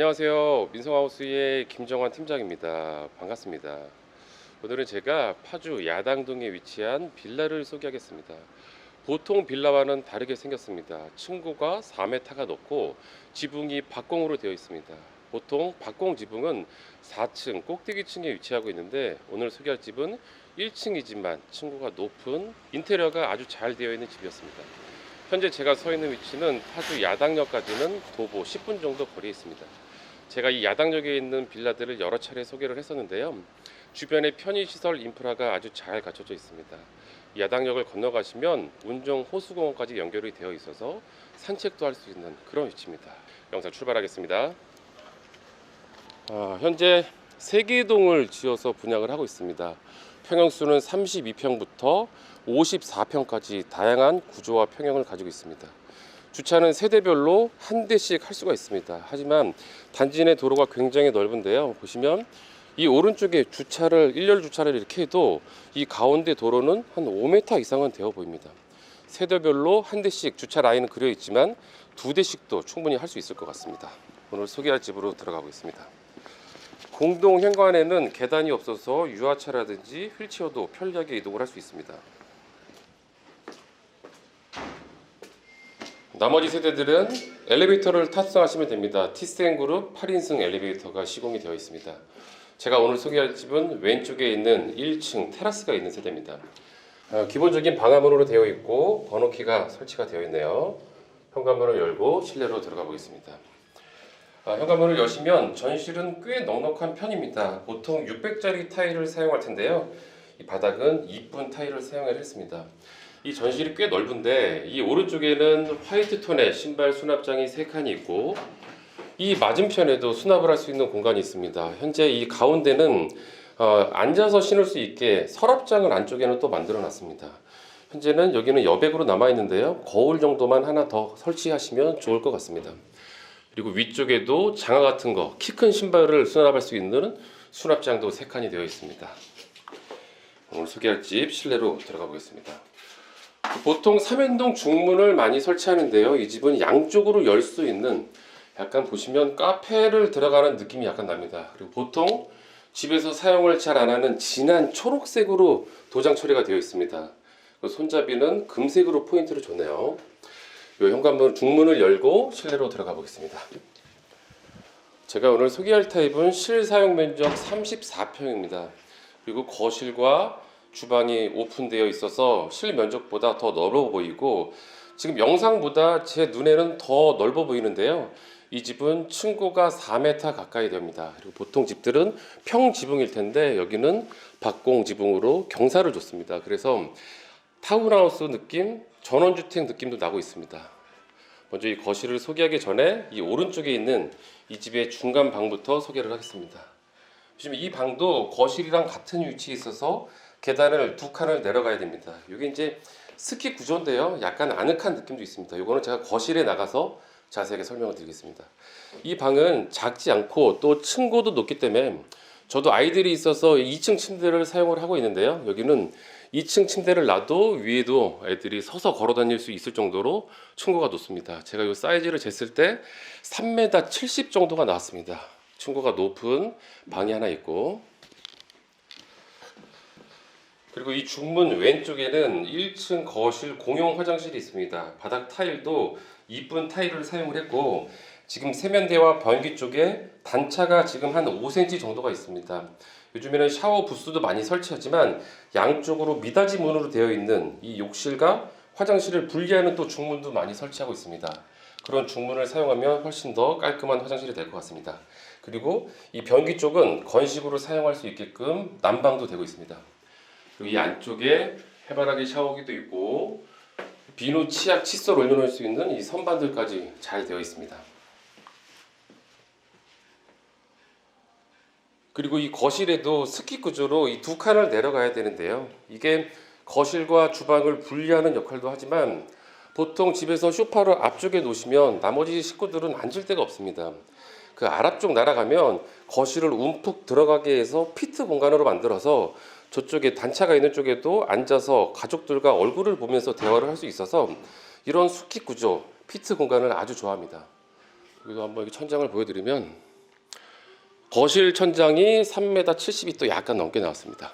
안녕하세요. 민성하우스의 김정환 팀장입니다. 반갑습니다. 오늘은 제가 파주 야당동에 위치한 빌라를 소개하겠습니다. 보통 빌라와는 다르게 생겼습니다. 층고가 4m가 높고 지붕이 박공으로 되어 있습니다. 보통 박공 지붕은 4층 꼭대기층에 위치하고 있는데 오늘 소개할 집은 1층이지만 층고가 높은 인테리어가 아주 잘 되어 있는 집이었습니다. 현재 제가 서 있는 위치는 파주 야당역까지는 도보 10분 정도 거리에 있습니다. 제가 이 야당역에 있는 빌라들을 여러 차례 소개를 했었는데요. 주변에 편의시설 인프라가 아주 잘 갖춰져 있습니다. 이 야당역을 건너가시면 운정 호수공원까지 연결이 되어 있어서 산책도 할 수 있는 그런 위치입니다. 영상 출발하겠습니다. 아, 현재 세개 동을 지어서 분양을 하고 있습니다. 평형수는 32평부터 54평까지 다양한 구조와 평형을 가지고 있습니다. 주차는 세대별로 한 대씩 할 수가 있습니다. 하지만 단지 내 도로가 굉장히 넓은데요. 보시면 이 오른쪽에 주차를 일렬 주차를 이렇게 해도 이 가운데 도로는 한 5m 이상은 되어 보입니다. 세대별로 한 대씩 주차 라인은 그려 있지만 두 대씩도 충분히 할 수 있을 것 같습니다. 오늘 소개할 집으로 들어가 보겠습니다. 공동 현관에는 계단이 없어서 유아차라든지 휠체어도 편리하게 이동을 할 수 있습니다. 나머지 세대들은 엘리베이터를 탑승하시면 됩니다. 티스텐 그룹 8인승 엘리베이터가 시공이 되어 있습니다. 제가 오늘 소개할 집은 왼쪽에 있는 1층 테라스가 있는 세대입니다. 어, 기본적인 방화문으로 되어 있고 번호키가 설치가 되어 있네요. 현관문을 열고 실내로 들어가 보겠습니다. 아, 현관문을 여시면 전실은 꽤 넉넉한 편입니다. 보통 600짜리 타일을 사용할 텐데요. 이 바닥은 이쁜 타일을 사용을 했습니다. 이 전실이 꽤 넓은데 이 오른쪽에는 화이트 톤의 신발 수납장이 세 칸이 있고 이 맞은편에도 수납을 할 수 있는 공간이 있습니다. 현재 이 가운데는 어, 앉아서 신을 수 있게 서랍장을 안쪽에는 또 만들어 놨습니다. 현재는 여기는 여백으로 남아 있는데요. 거울 정도만 하나 더 설치하시면 좋을 것 같습니다. 그리고 위쪽에도 장화 같은 거, 키 큰 신발을 수납할 수 있는 수납장도 세 칸이 되어 있습니다. 오늘 소개할 집 실내로 들어가 보겠습니다. 보통 삼연동 중문을 많이 설치하는데요. 이 집은 양쪽으로 열 수 있는 약간 보시면 카페를 들어가는 느낌이 약간 납니다. 그리고 보통 집에서 사용을 잘 안 하는 진한 초록색으로 도장 처리가 되어 있습니다. 그 손잡이는 금색으로 포인트를 줬네요. 이 현관문 중문을 열고 실내로 들어가 보겠습니다. 제가 오늘 소개할 타입은 실사용 면적 34평입니다. 그리고 거실과 주방이 오픈되어 있어서 실 면적보다 더 넓어 보이고 지금 영상보다 제 눈에는 더 넓어 보이는데요. 이 집은 층고가 4m 가까이 됩니다. 그리고 보통 집들은 평 지붕일 텐데 여기는 박공 지붕으로 경사를 줬습니다. 그래서 타운하우스 느낌, 전원주택 느낌도 나고 있습니다. 먼저 이 거실을 소개하기 전에 이 오른쪽에 있는 이 집의 중간 방부터 소개를 하겠습니다. 지금 이 방도 거실이랑 같은 위치에 있어서 계단을 두 칸을 내려가야 됩니다. 이게 이제 스키 구조인데요. 약간 아늑한 느낌도 있습니다. 이거는 제가 거실에 나가서 자세하게 설명을 드리겠습니다. 이 방은 작지 않고 또 층고도 높기 때문에 저도 아이들이 있어서 2층 침대를 사용을 하고 있는데요. 여기는 2층 침대를 놔도 위에도 애들이 서서 걸어 다닐 수 있을 정도로 층고가 높습니다. 제가 이 사이즈를 쟀을 때 3m 70 정도가 나왔습니다. 층고가 높은 방이 하나 있고 그리고 이 중문 왼쪽에는 1층 거실 공용 화장실이 있습니다. 바닥 타일도 이쁜 타일을 사용을 했고 지금 세면대와 변기 쪽에 단차가 지금 한 5cm 정도가 있습니다. 요즘에는 샤워 부스도 많이 설치하지만 양쪽으로 미닫이 문으로 되어 있는 이 욕실과 화장실을 분리하는 또 중문도 많이 설치하고 있습니다. 그런 중문을 사용하면 훨씬 더 깔끔한 화장실이 될 것 같습니다. 그리고 이 변기 쪽은 건식으로 사용할 수 있게끔 난방도 되고 있습니다. 그리고 이 안쪽에 해바라기 샤워기도 있고 비누, 치약, 칫솔 올려놓을 수 있는 이 선반들까지 잘 되어 있습니다. 그리고 이 거실에도 스키 구조로 이 두 칸을 내려가야 되는데요. 이게 거실과 주방을 분리하는 역할도 하지만 보통 집에서 소파를 앞쪽에 놓으시면 나머지 식구들은 앉을 데가 없습니다. 그 아랍 쪽 날아가면 거실을 움푹 들어가게 해서 피트 공간으로 만들어서 저쪽에 단차가 있는 쪽에도 앉아서 가족들과 얼굴을 보면서 대화를 할 수 있어서 이런 수킥 구조, 피트 공간을 아주 좋아합니다. 여기도 한번 천장을 보여드리면 거실 천장이 3m 70이 또 약간 넘게 나왔습니다.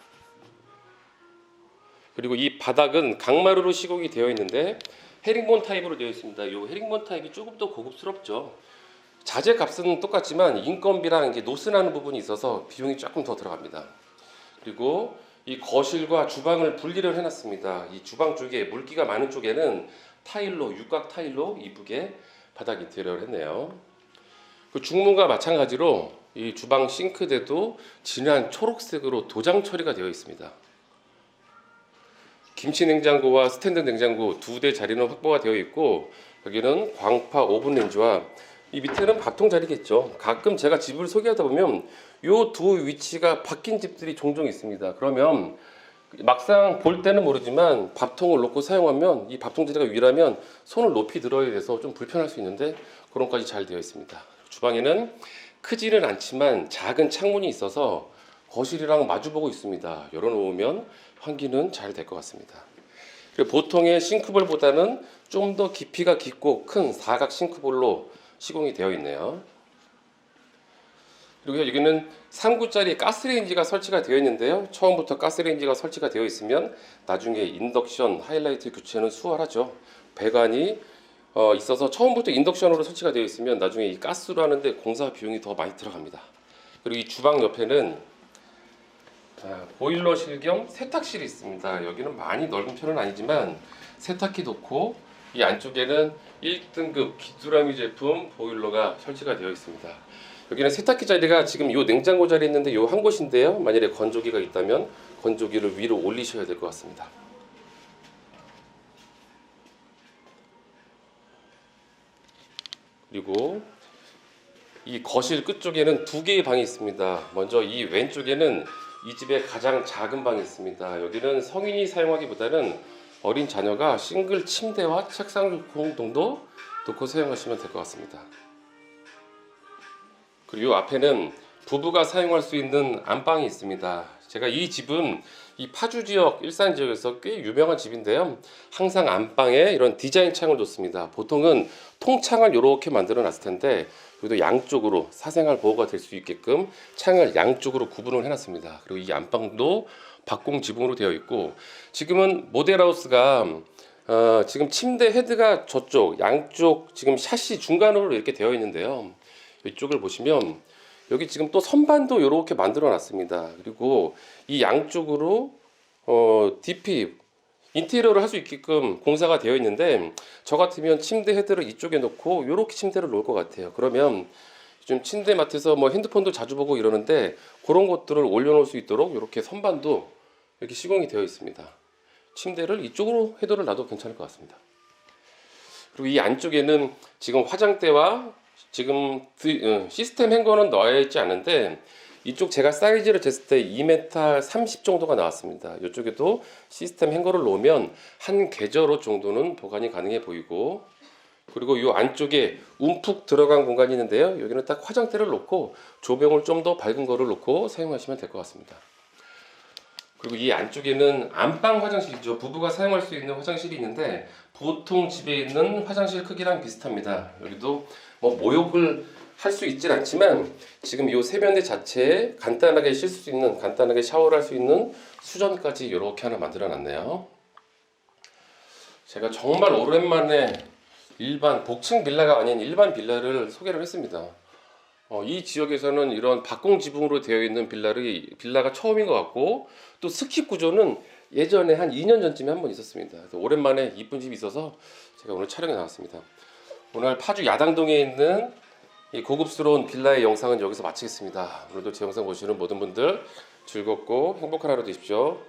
그리고 이 바닥은 강마루로 시공이 되어 있는데 헤링본 타입으로 되어 있습니다. 이 헤링본 타입이 조금 더 고급스럽죠. 자재 값은 똑같지만 인건비랑 이제 노스나는 부분이 있어서 비용이 조금 더 들어갑니다. 그리고 이 거실과 주방을 분리를 해놨습니다. 이 주방 쪽에 물기가 많은 쪽에는 타일로 육각 타일로 이쁘게 바닥 인테리어를 했네요. 그 중문과 마찬가지로 이 주방 싱크대도 진한 초록색으로 도장 처리가 되어 있습니다. 김치 냉장고와 스탠드 냉장고 두 대 자리는 확보가 되어 있고 여기는 광파 오븐 렌즈와 이 밑에는 밥통 자리겠죠. 가끔 제가 집을 소개하다 보면 요두 위치가 바뀐 집들이 종종 있습니다. 그러면 막상 볼 때는 모르지만 밥통을 놓고 사용하면 이 밥통 자리가 위라면 손을 높이 들어야 돼서 좀 불편할 수 있는데 그런 까지 잘 되어 있습니다. 주방에는 크지는 않지만 작은 창문이 있어서 거실이랑 마주보고 있습니다. 열어놓으면 환기는 잘 될 것 같습니다. 보통의 싱크볼보다는 좀 더 깊이가 깊고 큰 사각 싱크볼로 시공이 되어 있네요. 그리고 여기는 3구짜리 가스레인지가 설치가 되어 있는데요. 처음부터 가스레인지가 설치가 되어 있으면 나중에 인덕션 하이라이트 교체는 수월하죠. 배관이 어, 있어서 처음부터 인덕션으로 설치가 되어 있으면 나중에 이 가스로 하는데 공사 비용이 더 많이 들어갑니다. 그리고 이 주방 옆에는 자, 보일러실 겸 세탁실이 있습니다. 여기는 많이 넓은 편은 아니지만 세탁기 놓고 이 안쪽에는 1등급 귀뚜라미 제품 보일러가 설치가 되어 있습니다. 여기는 세탁기 자리가 지금 이 냉장고 자리 있는데 이 한 곳인데요. 만약에 건조기가 있다면 건조기를 위로 올리셔야 될 것 같습니다. 그리고 이 거실 끝쪽에는 두 개의 방이 있습니다. 먼저 이 왼쪽에는 이 집의 가장 작은 방이 있습니다. 여기는 성인이 사용하기보다는 어린 자녀가 싱글 침대와 책상 공동도 놓고 사용하시면 될 것 같습니다. 그리고 이 앞에는 부부가 사용할 수 있는 안방이 있습니다. 제가 이 집은 이 파주 지역, 일산 지역에서 꽤 유명한 집인데요. 항상 안방에 이런 디자인 창을 뒀습니다. 보통은 통창을 이렇게 만들어 놨을 텐데 여기도 양쪽으로 사생활 보호가 될 수 있게끔 창을 양쪽으로 구분을 해놨습니다. 그리고 이 안방도 박공 지붕으로 되어 있고 지금은 모델하우스가 어, 지금 침대 헤드가 저쪽 양쪽 지금 샤시 중간으로 이렇게 되어 있는데요. 이쪽을 보시면 여기 지금 또 선반도 이렇게 만들어 놨습니다. 그리고 이 양쪽으로 어, DP 인테리어를 할 수 있게끔 공사가 되어 있는데 저 같으면 침대 헤드를 이쪽에 놓고 이렇게 침대를 놓을 것 같아요. 그러면 좀 침대 맡에서 뭐 핸드폰도 자주 보고 이러는데 그런 것들을 올려놓을 수 있도록 이렇게 선반도 이렇게 시공이 되어 있습니다. 침대를 이쪽으로 헤드를 놔도 괜찮을 것 같습니다. 그리고 이 안쪽에는 지금 화장대와 지금 드- 어, 시스템 행거는 넣어 있지 않은데 이쪽 제가 사이즈를 쟀을 때 2m 30 정도가 나왔습니다. 이쪽에도 시스템 행거를 놓으면 한 계절호 정도는 보관이 가능해 보이고 그리고 이 안쪽에 움푹 들어간 공간이 있는데요. 여기는 딱 화장대를 놓고 조명을 좀 더 밝은 거를 놓고 사용하시면 될 것 같습니다. 그리고 이 안쪽에는 안방 화장실이죠. 부부가 사용할 수 있는 화장실이 있는데 보통 집에 있는 화장실 크기랑 비슷합니다. 여기도 뭐 모욕을 할 수 있진 않지만 지금 이 세면대 자체에 간단하게 쉴 수 있는 간단하게 샤워를 할 수 있는 수전까지 이렇게 하나 만들어 놨네요. 제가 정말 오랜만에 일반 복층 빌라가 아닌 일반 빌라를 소개를 했습니다. 어, 이 지역에서는 이런 박공 지붕으로 되어 있는 빌라를 빌라가 처음인 것 같고 또 스킵 구조는 예전에 한 2년 전쯤에 한 번 있었습니다. 오랜만에 이쁜 집이 있어서 제가 오늘 촬영에 나왔습니다. 오늘 파주 야당동에 있는 이 고급스러운 빌라의 영상은 여기서 마치겠습니다. 오늘도 제 영상 보시는 모든 분들 즐겁고 행복한 하루 되십시오.